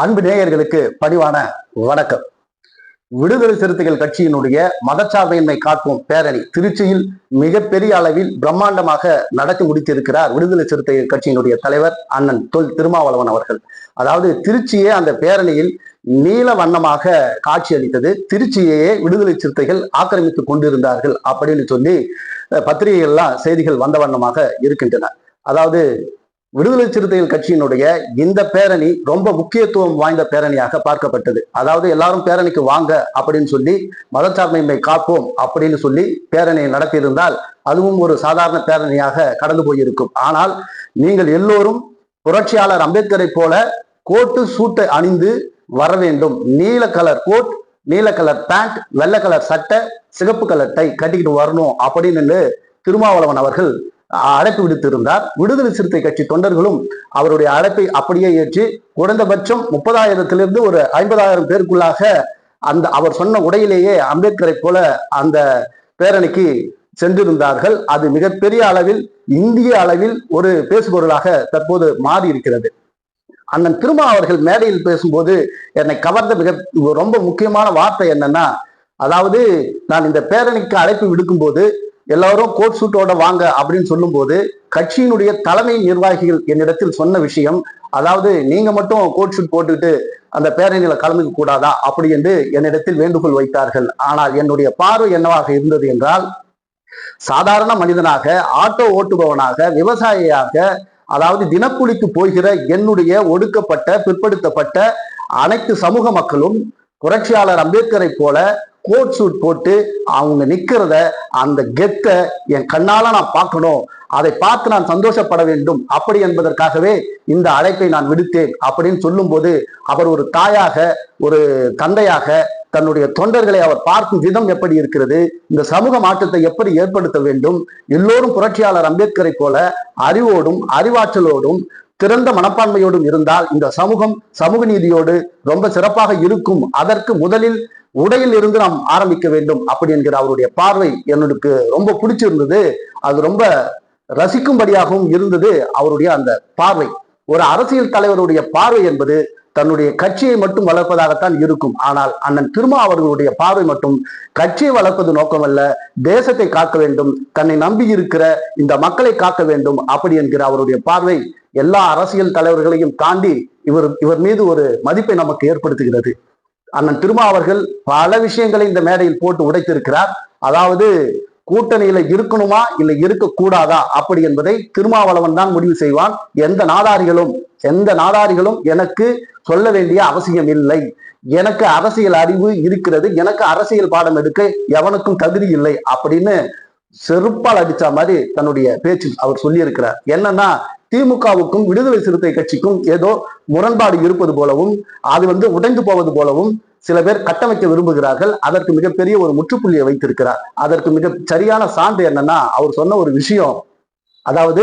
அன்பு நேயர்களுக்கு பணிவான வணக்கம். விடுதலை சிறுத்தைகள் கட்சியினுடைய மதச்சார்பையின்மை காக்கும் பேரணி திருச்சியில் மிகப்பெரிய அளவில் பிரம்மாண்டமாக நடத்தி முடித்திருக்கிறார் விடுதலை சிறுத்தைகள் கட்சியினுடைய தலைவர் அண்ணன் தொல் திருமாவளவன் அவர்கள். அதாவது திருச்சியே அந்த பேரணியில் நீல வண்ணமாக காட்சியளித்தது திருச்சியையே விடுதலை சிறுத்தைகள் ஆக்கிரமித்துக் கொண்டிருந்தார்கள் அப்படின்னு சொல்லி பத்திரிகைகள்லாம் செய்திகள் வந்த வண்ணமாக இருக்கின்றன. அதாவது விடுதலை சிறுத்தைகள் கட்சியினுடைய இந்த பேரணி ரொம்ப முக்கியத்துவம் வாய்ந்த பேரணியாக பார்க்கப்பட்டது. அதாவது எல்லாரும் பேரணிக்கு வாங்க அப்படின்னு சொல்லி மதச்சார்மையை காப்போம் அப்படின்னு சொல்லி பேரணியை நடத்தியிருந்தால் அதுவும் ஒரு சாதாரண பேரணியாக கடந்து போயிருக்கும். ஆனால் நீங்கள் எல்லோரும் புரட்சியாளர் அம்பேத்கரை போல கோட்டு சூட்டை அணிந்து வர வேண்டும். நீல கலர் கோட் நீல கலர் பேண்ட் வெள்ளை கலர் சட்டை சிகப்பு கலர் டை கட்டிக்கிட்டு வரணும் அப்படின்னு திருமாவளவன் அவர்கள் அழைப்பு விடுத்திருந்தார். விடுதலை சிறுத்தை கட்சி தொண்டர்களும் அவருடைய அழைப்பை அப்படியே ஏற்று குறைந்தபட்சம் முப்பதாயிரத்திலிருந்து ஒரு ஐம்பதாயிரம் பேருக்குள்ளாக அந்த அவர் சொன்ன உடையிலேயே அம்பேத்கரை போல அந்த பேரணிக்கு சென்றிருந்தார்கள். அது மிகப்பெரிய அளவில் இந்திய அளவில் ஒரு பேசுபொருளாக தற்போது மாறி இருக்கிறது அண்ணன் திருமா அவர்கள் மேடையில் பேசும்போது என்னை கவர்ந்த மிக ரொம்ப முக்கியமான வார்த்தை என்னன்னா அதாவது நான் இந்த பேரணிக்கு அழைப்பு விடுக்கும்போது எல்லாரும் கோட் சூட்டோட வாங்க அப்படின்னு சொல்லும்போது கட்சியினுடைய தலைமை நிர்வாகிகள் என்னிடத்தில் சொன்ன விஷயம் அதாவது நீங்க மட்டும் கோட் ஷூட் போட்டுக்கிட்டு அந்த பேரணியில கலந்துக்க கூடாதா? அப்படி என்று என்னிடத்தில் வேண்டுகோள் வைத்தார்கள். ஆனால் என்னுடைய பார்வை என்னவாக இருந்தது என்றால் சாதாரண மனிதனாக ஆட்டோ ஓட்டுபவனாக விவசாயியாக அதாவது தினக்கூலிக்கு போகிற என்னுடைய ஒடுக்கப்பட்ட பிற்படுத்தப்பட்ட அனைத்து சமூக மக்களும் புரட்சியாளர் அம்பேத்கரை போல கோட் சூட் போட்டு அவங்க நிற்கிறத அந்த கெத்த என் கண்ணால நான் பார்க்கணும். அதை பார்த்து நான் சந்தோஷப்பட வேண்டும். அப்படி என்பதற்காகவே இந்த அழைப்பை நான் விடுத்தேன் அப்படின்னு சொல்லும்போது அவர் ஒரு தாயாக ஒரு தந்தையாக தன்னுடைய தொண்டர்களை அவர் பார்க்கும் விதம் எப்படி இருக்கிறது இந்த சமூக மாற்றத்தை எப்படி ஏற்படுத்த வேண்டும் எல்லோரும் புரட்சியாளர் அம்பேத்கரை போல அறிவோடும் அறிவாற்றலோடும் திறந்த மனப்பான்மையோடும் இருந்தால் இந்த சமூகம் சமூக நீதியோடு ரொம்ப சிறப்பாக இருக்கும். அதற்கு முதலில் உடையில் இருந்து நாம் ஆரம்பிக்க வேண்டும் அப்படி என்கிற அவருடைய பார்வை என்னுக்கு ரொம்ப பிடிச்சிருந்தது. அது ரொம்ப ரசிக்கும்படியாகவும் இருந்தது அவருடைய அந்த பார்வை. ஒரு அரசியல் தலைவருடைய பார்வை என்பது தன்னுடைய கட்சியை மட்டும் வளர்ப்பதாகத்தான் இருக்கும். ஆனால் அண்ணன் திருமா அவர்களுடைய பார்வை மட்டும் கட்சியை வளர்ப்பது நோக்கமல்ல தேசத்தை காக்க வேண்டும் தன்னை நம்பி இருக்கிற இந்த மக்களை காக்க வேண்டும் அப்படி என்கிற அவருடைய பார்வை எல்லா அரசியல் தலைவர்களையும் தாண்டி இவர் இவர் மீது ஒரு மதிப்பை நமக்கு ஏற்படுத்துகிறது. அண்ணன் திருமா அவர்கள் பல விஷயங்களை இந்த மேடையில் போட்டு உடைத்திருக்கிறார். அதாவது கூட்டணியில இருக்கணுமா இல்லை இருக்கக்கூடாதா? அப்படி என்பதை திருமாவளவன் தான் முடிவு செய்வான். எந்த நாதாரிகளும் எந்த நாதாரிகளும் எனக்கு சொல்ல வேண்டிய அவசியம் இல்லை. எனக்கு அரசியல் அறிவு இருக்கிறது எனக்கு அரசியல் பாடம் எடுக்க எவனுக்கும் தகுதி இல்லை அப்படின்னு செருப்பால் அடிச்ச மாதிரி தன்னுடைய பேச்சு அவர் சொல்லியிருக்கிறார். என்னன்னா திமுகவுக்கும் விடுதலை சிறுத்தை கட்சிக்கும் ஏதோ முரண்பாடு இருப்பது போலவும் அது வந்து உடைந்து போவது போலவும் சில பேர் கட்டமைக்க விரும்புகிறார்கள். அதற்கு மிகப்பெரிய ஒரு முற்றுப்புள்ளியை வைத்திருக்கிறார். அதற்கு மிக சரியான சான்று என்னன்னா அவர் சொன்ன ஒரு விஷயம். அதாவது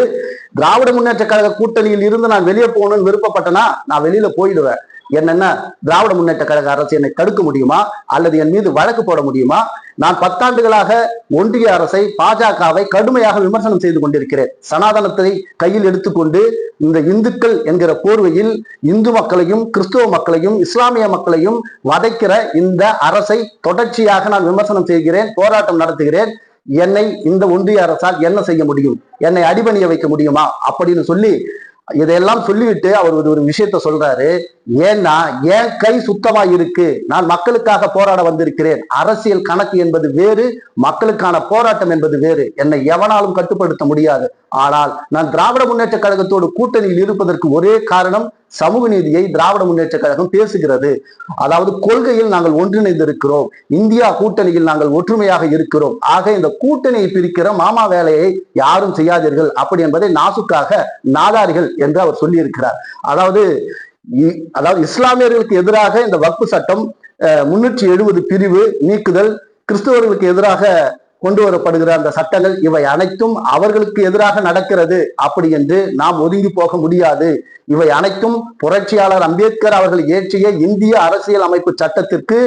திராவிட முன்னேற்ற கழக கூட்டணியில் இருந்து நான் வெளியே போகணும்னு விருப்பப்பட்டேன்னா நான் வெளியில போயிடுவேன். என்னென்ன திராவிட முன்னேற்ற கழக அரசு என்னை தடுக்க முடியுமா? அல்லது என் மீது வழக்கு போட முடியுமா? நான் பத்தாண்டுகளாக ஒன்றிய அரசை பாஜகவை கடுமையாக விமர்சனம் செய்து கொண்டிருக்கிறேன். சனாதனத்தை கையில் எடுத்துக்கொண்டு இந்த இந்துக்கள் என்கிற போர்வையில் இந்து மக்களையும் கிறிஸ்துவ மக்களையும் இஸ்லாமிய மக்களையும் வதைக்கிற இந்த அரசை தொடர்ச்சியாக நான் விமர்சனம் செய்கிறேன் போராட்டம் நடத்துகிறேன். என்னை இந்த ஒன்றிய அரசால் என்ன செய்ய முடியும்? என்னை அடிபணிய வைக்க முடியுமா? அப்படின்னு சொல்லி இதையெல்லாம் சொல்லிவிட்டு அவர் ஒரு விஷயத்த சொல்றாரு. ஏன்னா என் கை சுத்தமா இருக்கு. நான் மக்களுக்காக போராட வந்திருக்கிறேன். அரசியல் கணக்கு என்பது வேறு மக்களுக்கான போராட்டம் என்பது வேறு. என்னை எவனாலும் கட்டுப்படுத்த முடியாது. ஆனால் நான் திராவிட முன்னேற்ற கழகத்தோடு கூட்டணியில் இருப்பதற்கு ஒரே காரணம் சமூக நீதியை திராவிட முன்னேற்ற கழகம் பேசுகிறது. அதாவது கொள்கையில் நாங்கள் ஒன்றிணைந்து இருக்கிறோம் இந்தியா கூட்டணியில் நாங்கள் ஒற்றுமையாக இருக்கிறோம். ஆக இந்த கூட்டணியை பிரிக்கிற மாமா வேலையை யாரும் செய்யாதீர்கள். அப்படி என்பதை நாசுக்காக நாதாரிகள் என்று அவர் சொல்லியிருக்கிறார். அதாவது இ- அதாவது இஸ்லாமியர்களுக்கு எதிராக இந்த வக்பு சட்டம் முன்னூற்றி எழுபது பிரிவு நீக்குதல் கிறிஸ்தவர்களுக்கு எதிராக கொண்டு வரப்படுகிற அந்த சட்டங்கள் இவை அனைத்தும் அவர்களுக்கு எதிராக நடக்கிறது. அப்படி என்று நாம் ஒதுங்கி போக முடியாது. இவை அனைத்தும் புரட்சியாளர் அம்பேத்கர் அவர்கள் இயற்றிய இந்திய அரசியல் அமைப்பு சட்டத்திற்கு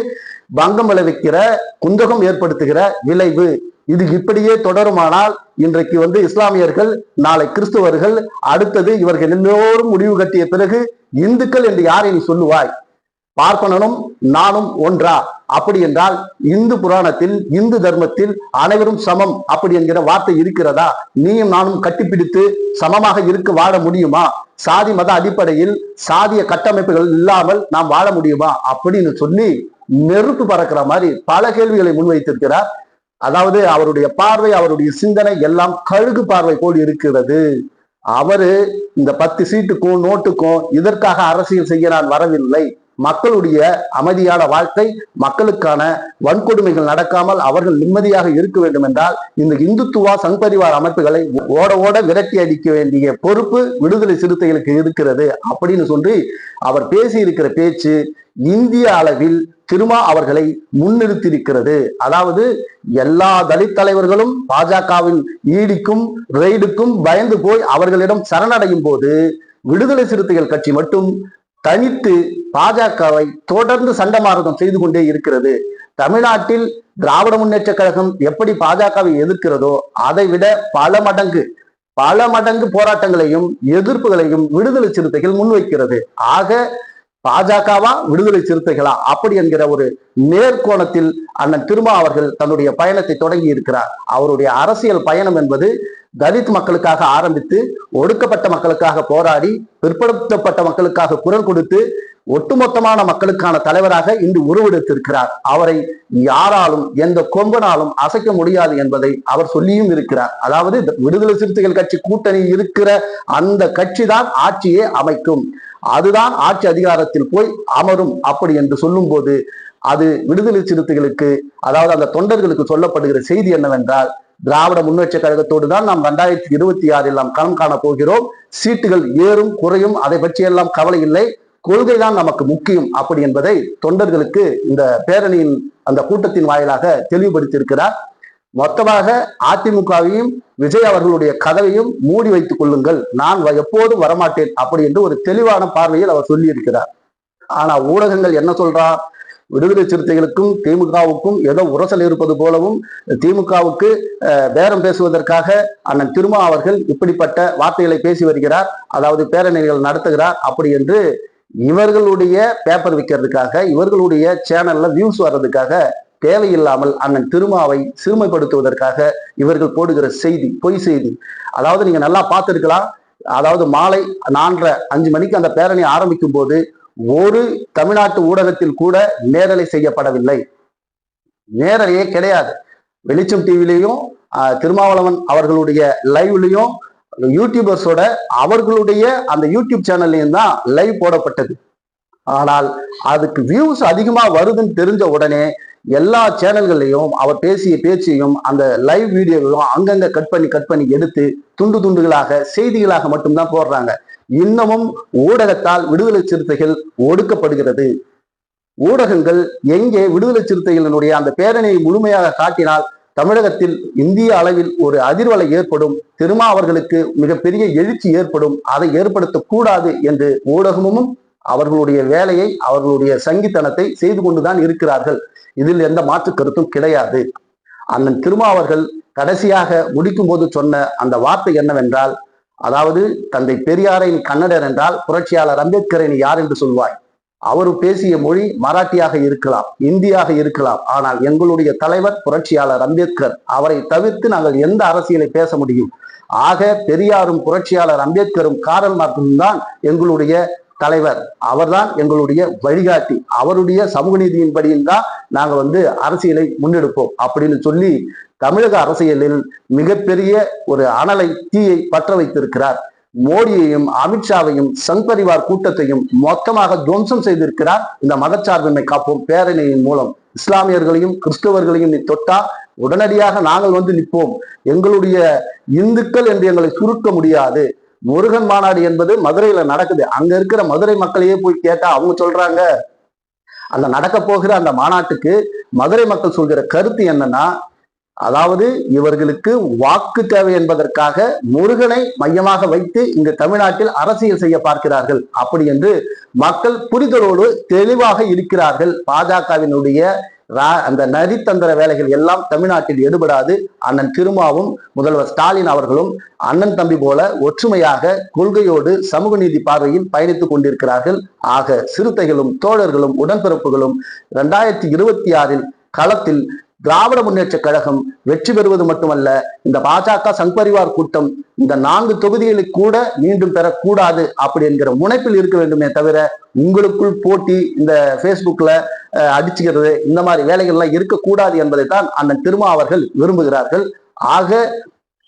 பங்கம் விளைவிக்கிற குந்தகம் ஏற்படுத்துகிற விளைவு. இது இப்படியே தொடருமானால் இன்றைக்கு வந்து இஸ்லாமியர்கள் நாளை கிறிஸ்துவர்கள் அடுத்தது இவர்கள் எல்லோரும் முடிவு கட்டிய பிறகு இந்துக்கள் என்று யாரை நீ சொல்லுவாய்? பார்ப்பனனும் நானும் ஒன்றா? அப்படி என்றால் இந்து புராணத்தில் இந்து தர்மத்தில் அனைவரும் சமம் அப்படி என்கிற வார்த்தை இருக்கிறதா? நீயும் நானும் கட்டிப்பிடித்து சமமாக இருக்க வாழ முடியுமா? சாதி மத அடிப்படையில் சாதிய கட்டமைப்புகள் இல்லாமல் நாம் வாழ முடியுமா? அப்படின்னு சொல்லி நெருப்பு பறக்கிற மாதிரி பல கேள்விகளை முன்வைத்திருக்கிறார். அதாவது அவருடைய பார்வை அவருடைய சிந்தனை எல்லாம் கழுகு பார்வை போல் இருக்கிறது. அவரு இந்த பத்து சீட்டுக்கும் நோட்டுக்கும் இதற்காக அரசியல் செய்ய நான் வரவில்லை. மக்களுடைய அமைதியான வாழ்க்கை மக்களுக்கான வன்கொடுமைகள் நடக்காமல் அவர்கள் நிம்மதியாக இருக்க வேண்டும் என்றால் இந்த இந்துத்துவா சங்பரிவார் அமைப்புகளை ஓட ஓட விரட்டி அடிக்க வேண்டிய பொறுப்பு விடுதலை சிறுத்தைகளுக்கு இருக்கிறது அப்படின்னு சொல்லி அவர் பேசி இருக்கிற பேச்சு இந்திய அளவில் திருமா அவர்களை முன்னிறுத்தியிருக்கிறது. அதாவது எல்லா தலித் தலைவர்களும் பாஜகவின் ஈடிக்கும் ரெய்டுக்கும் பயந்து போய் அவர்களிடம் சரணடையும் போது விடுதலை சிறுத்தைகள் கட்சி மட்டும் தனித்து பாஜகவை தொடர்ந்து சண்டமாரதம் செய்து கொண்டே இருக்கிறது. தமிழ்நாட்டில் திராவிட முன்னேற்ற கழகம் எப்படி பாஜகவை எதிர்க்கிறதோ அதை விட பல மடங்கு பல மடங்கு போராட்டங்களையும் எதிர்ப்புகளையும் விடுதலை சிறுத்தைகள் முன்வைக்கிறது. ஆக பாஜகவா? விடுதலை சிறுத்தைகளா? அப்படி என்கிற ஒரு நேர்கோணத்தில் அண்ணன் திருமா அவர்கள் தன்னுடைய பயணத்தை தொடங்கி இருக்கிறார். அவருடைய அரசியல் பயணம் என்பது தலித் மக்களுக்காக ஆரம்பித்து ஒடுக்கப்பட்ட மக்களுக்காக போராடி பிற்படுத்தப்பட்ட மக்களுக்காக குரல் கொடுத்து ஒட்டுமொத்தமான மக்களுக்கான தலைவராக இன்று உருவெடுத்திருக்கிறார். அவரை யாராலும் எந்த கொம்பனாலும் அசைக்க முடியாது என்பதை அவர் சொல்லியும் இருக்கிறார். அதாவது இந்த விடுதலை சிறுத்தைகள் கட்சி கூட்டணி இருக்கிற அந்த கட்சி தான் ஆட்சியே அமைக்கும். அதுதான் ஆட்சி அதிகாரத்தில் போய் அமரும் அப்படி என்று சொல்லும் போது அது விடுதலை சிறுத்தைகளுக்கு அதாவது அந்த தொண்டர்களுக்கு சொல்லப்படுகிற செய்தி என்னவென்றால் திராவிட முன்னேற்ற கழகத்தோடு தான் நாம் ரெண்டாயிரத்தி இருபத்தி ஆறில் நாம் களம் காண போகிறோம். சீட்டுகள் ஏறும் குறையும் அதை பற்றியெல்லாம் கவலை இல்லை. கொள்கை தான் நமக்கு முக்கியம் அப்படி என்பதை தொண்டர்களுக்கு இந்த பேரணியின் அந்த கூட்டத்தின் வாயிலாக தெளிவுபடுத்தியிருக்கிறார். மொத்தமாக அதிமுகவையும் விஜய் அவர்களுடைய கதவையும் மூடி வைத்துக் கொள்ளுங்கள். நான் எப்போதும் வரமாட்டேன் அப்படி என்று ஒரு தெளிவான பார்வையில் அவர் சொல்லி இருக்கிறார் ஆனா ஊடகங்கள் என்ன சொல்றா? விடுதலை சிறுத்தைகளுக்கும் திமுகவுக்கும் ஏதோ உரசல் இருப்பது போலவும் திமுகவுக்கு பேரம் பேசுவதற்காக அண்ணன் திருமா அவர்கள் இப்படிப்பட்ட வார்த்தைகளை பேசி வருகிறார். அதாவது பேரணிகள் நடத்துகிறார். அப்படி என்று இவர்களுடைய பேப்பர் விற்கிறதுக்காக இவர்களுடைய சேனல்ல வியூஸ் வர்றதுக்காக தேவையில்லாமல் அண்ணன் திருமாவை சிறுமைப்படுத்துவதற்காக இவர்கள் போடுகிற செய்தி பொய் செய்தி. அதாவது நீங்க நல்லா பார்த்துருக்கலாம். அதாவது மாலை நான்கரை அஞ்சு மணிக்கு அந்த பேரணி ஆரம்பிக்கும் போது ஒரு தமிழ்நாட்டு ஊடகத்தில் கூட நேரலை செய்யப்படவில்லை. நேரலையே கிடையாது. வெளிச்சம் டிவிலையும் திருமாவளவன் அவர்களுடைய லைவ்லையும் யூடியூபர்ஸோட அவர்களுடைய அந்த யூடியூப் சேனல்லையும் தான் லைவ் போடப்பட்டது. ஆனால் அதுக்கு வியூஸ் அதிகமாக வருதுன்னு தெரிஞ்ச உடனே எல்லா சேனல்கள்லையும் அவர் பேசிய பேச்சையும் அந்த லைவ் வீடியோவையும் அங்கங்க கட் பண்ணி கட் பண்ணி எடுத்து துண்டு துண்டுகளாக செய்திகளாக மட்டும்தான் போடுறாங்க. இன்னமும் ஊடகத்தால் விடுதலை சிறுத்தைகள் ஒடுக்கப்படுகிறது. ஊடகங்கள் எங்கே விடுதலை சிறுத்தைகளினுடைய அந்த பேரணியை முழுமையாக காட்டினால் தமிழகத்தில் இந்திய அளவில் ஒரு அதிர்வலை ஏற்படும் திருமாவர்களுக்கு மிகப்பெரிய எழுச்சி ஏற்படும் அதை ஏற்படுத்தக்கூடாது என்று ஊடகமும் அவர்களுடைய வேலையை அவர்களுடைய சங்கித்தனத்தை செய்து கொண்டுதான் இருக்கிறார்கள். இதில் எந்த மாற்று கருத்தும் கிடையாது. அண்ணன் திருமா அவர்கள் கடைசியாக முடிக்கும் போது சொன்ன அந்த வார்த்தை என்னவென்றால் அதாவது தந்தை பெரியாரை நீ கன்னடர் என்றால் புரட்சியாளர் அம்பேத்கரை நீ யார் என்று சொல்வாய். அவர் பேசிய மொழி மராட்டியாக இருக்கலாம் இந்தியாக இருக்கலாம். ஆனால் எங்களுடைய தலைவர் புரட்சியாளர் அம்பேத்கர் அவரை தவிர்த்து நாங்கள் எந்த அரசியலை பேச முடியும்? ஆக பெரியாரும் புரட்சியாளர் அம்பேத்கரும் காரல் மார்க்கும் தான் எங்களுடைய தலைவர். அவர்தான் எங்களுடைய வழிகாட்டி. அவருடைய சமூக நீதியின்படியும் தான் நாங்கள் வந்து அரசியலை முன்னெடுப்போம் அப்படின்னு சொல்லி தமிழக அரசியலில் மிகப்பெரிய ஒரு அனலை தீயை பற்ற வைத்திருக்கிறார். மோடியையும் அமித்ஷாவையும் சங்பரிவார் கூட்டத்தையும் மொத்தமாக துவம்சம் செய்திருக்கிறார். இந்த மதச்சார்பின்மை காப்போம் பேரணியின் மூலம். இஸ்லாமியர்களையும் கிறிஸ்தவர்களையும் நீ தொட்டா உடனடியாக நாங்கள் வந்து நிற்போம். எங்களுடைய இந்துக்கள் என்று எங்களை சுருக்க முடியாது. முருகன் மாநாடு என்பது மதுரையில நடக்குது. அங்க இருக்கிற மதுரை மக்களையே போய் கேட்டா அவங்க சொல்றாங்க. அந்த நடக்க போகிற அந்த மாநாட்டுக்கு மதுரை மக்கள் சொல்கிற கருத்து என்னன்னா அதாவது இவர்களுக்கு வாக்கு தேவை என்பதற்காக முருகனை மையமாக வைத்து இங்கு தமிழ்நாட்டில் அரசியல் செய்ய பார்க்கிறார்கள். அப்படி என்று மக்கள் புரிதலோடு தெளிவாக இருக்கிறார்கள். பாஜகவினுடைய அந்த நரித்தந்திர வேலைகள் எல்லாம் தமிழ்நாட்டில் எடுபடாது. அண்ணன் திருமாவும் முதல்வர் ஸ்டாலின் அவர்களும் அண்ணன் தம்பி போல ஒற்றுமையாக கொள்கையோடு சமூக நீதி பார்வையில் பயணித்துக் கொண்டிருக்கிறார்கள். ஆக சிறுத்தைகளும் தோழர்களும் உடன்பிறப்புகளும் இரண்டாயிரத்தி இருபத்தி ஆறில் களத்தில் திராவிட முன்னேற்ற கழகம் வெற்றி பெறுவது மட்டுமல்ல இந்த பாஜக சங்பரிவார் கூட்டம் இந்த நான்கு தொகுதிகளை கூட மீண்டும் பெறக்கூடாது அப்படி என்கிற முனைப்பில் இருக்க வேண்டுமே தவிர உங்களுக்குள் போட்டி இந்த Facebookல அடிச்சுக்கிறது இந்த மாதிரி வேலைகள்லாம் இருக்கக்கூடாது என்பதைத்தான் அண்ணன் திருமா அவர்கள் விரும்புகிறார்கள். ஆக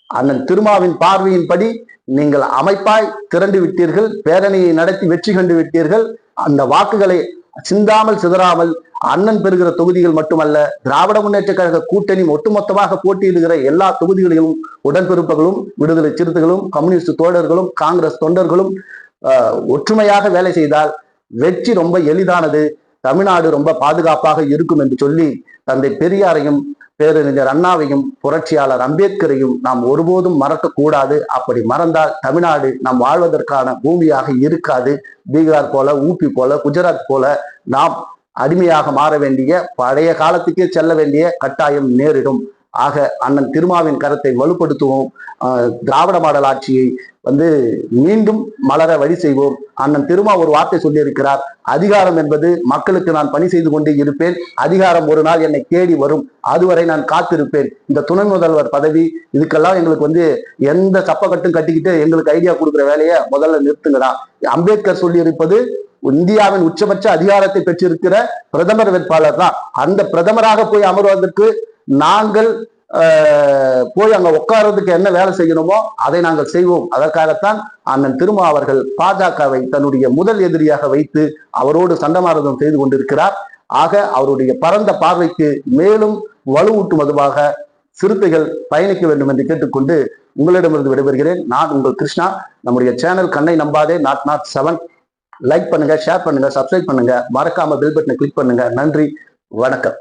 அண்ணன் திருமாவின் பார்வையின்படி நீங்கள் அமைப்பாய் திரண்டு விட்டீர்கள் பேரணியை நடத்தி வெற்றி கண்டு விட்டீர்கள். அந்த வாக்குகளை சிந்தாமல் சிதறாமல் அண்ணன் பெறுகிற தொகுதிகள் மட்டுமல்ல திராவிட முன்னேற்ற கழக கூட்டணி ஒட்டுமொத்தமாக போட்டியிடுகிற எல்லா தொகுதிகளிலும் உடன்பிறப்புகளும் விடுதலை சிறுத்தைகளும் கம்யூனிஸ்ட் தோழர்களும் காங்கிரஸ் தொண்டர்களும் ஆஹ், ஒற்றுமையாக வேலை செய்தால் வெற்றி ரொம்ப எளிதானது. தமிழ்நாடு ரொம்ப பாதுகாப்பாக இருக்கும் என்று சொல்லி தந்தை பெரியாரையும் பேரறிஞர் அண்ணாவையும் புரட்சியாளர் அம்பேத்கரையும் நாம் ஒருபோதும் மறக்கக்கூடாது. அப்படி மறந்தால் தமிழ்நாடு நாம் வாழ்வதற்கான பூமியாக இருக்காது. பீகார் போல ஊபி போல குஜராத் போல நாம் அடிமையாக மாற வேண்டிய பழைய காலத்துக்கே செல்ல வேண்டிய கட்டாயம் நேரிடும். ஆக அண்ணன் திருமாவின் கரத்தை வலுப்படுத்துவோம். திராவிட மாடல் ஆட்சியை வந்து மீண்டும் மலர வழி செய்வோம். அண்ணன் திருமா ஒரு வார்த்தை சொல்லியிருக்கிறார். அதிகாரம் என்பது மக்களுக்கு நான் பணி செய்து கொண்டே இருப்பேன். அதிகாரம் ஒரு நாள் என்னை தேடி வரும். அதுவரை நான் காத்திருப்பேன். இந்த துணை முதல்வர் பதவி இதுக்கெல்லாம் எங்களுக்கு வந்து எந்த சப்பக்கட்டும் கட்டிக்கிட்டு எங்களுக்கு ஐடியா கொடுக்குற வேலையை முதல்ல நிறுத்துங்கடா. அம்பேத்கர் சொல்லியிருப்பது இந்தியாவின் உச்சபட்ச அதிகாரத்தை பெற்றிருக்கிற பிரதமர் வேட்பாளர் தான். அந்த பிரதமராக போய் அமர்வதற்கு நாங்கள் போய் அங்க உட்கார்றதுக்கு என்ன வேலை செய்யணுமோ அதை நாங்கள் செய்வோம். அதற்காகத்தான் அண்ணன் திருமா அவர்கள் பாஜகவை தன்னுடைய முதல் எதிரியாக வைத்து அவரோடு சண்டமாரதம் செய்து கொண்டிருக்கிறார். ஆக அவருடைய பரந்த பார்வைக்கு மேலும் வலுவூட்டும் அதுவாக சிறுத்தைகள் பயணிக்க வேண்டும் என்று கேட்டுக்கொண்டு உங்களிடமிருந்து விடைபெறுகிறேன். நான் உங்கள் கிருஷ்ணா. நம்முடைய சேனல் கண்ணை நம்பாதே. நாட் நாட் செவன் லைக் பண்ணுங்க ஷேர் பண்ணுங்க சப்ஸ்கிரைப் பண்ணுங்க. மறக்காம பெல் பட்டனை கிளிக் பண்ணுங்க. நன்றி. வணக்கம்.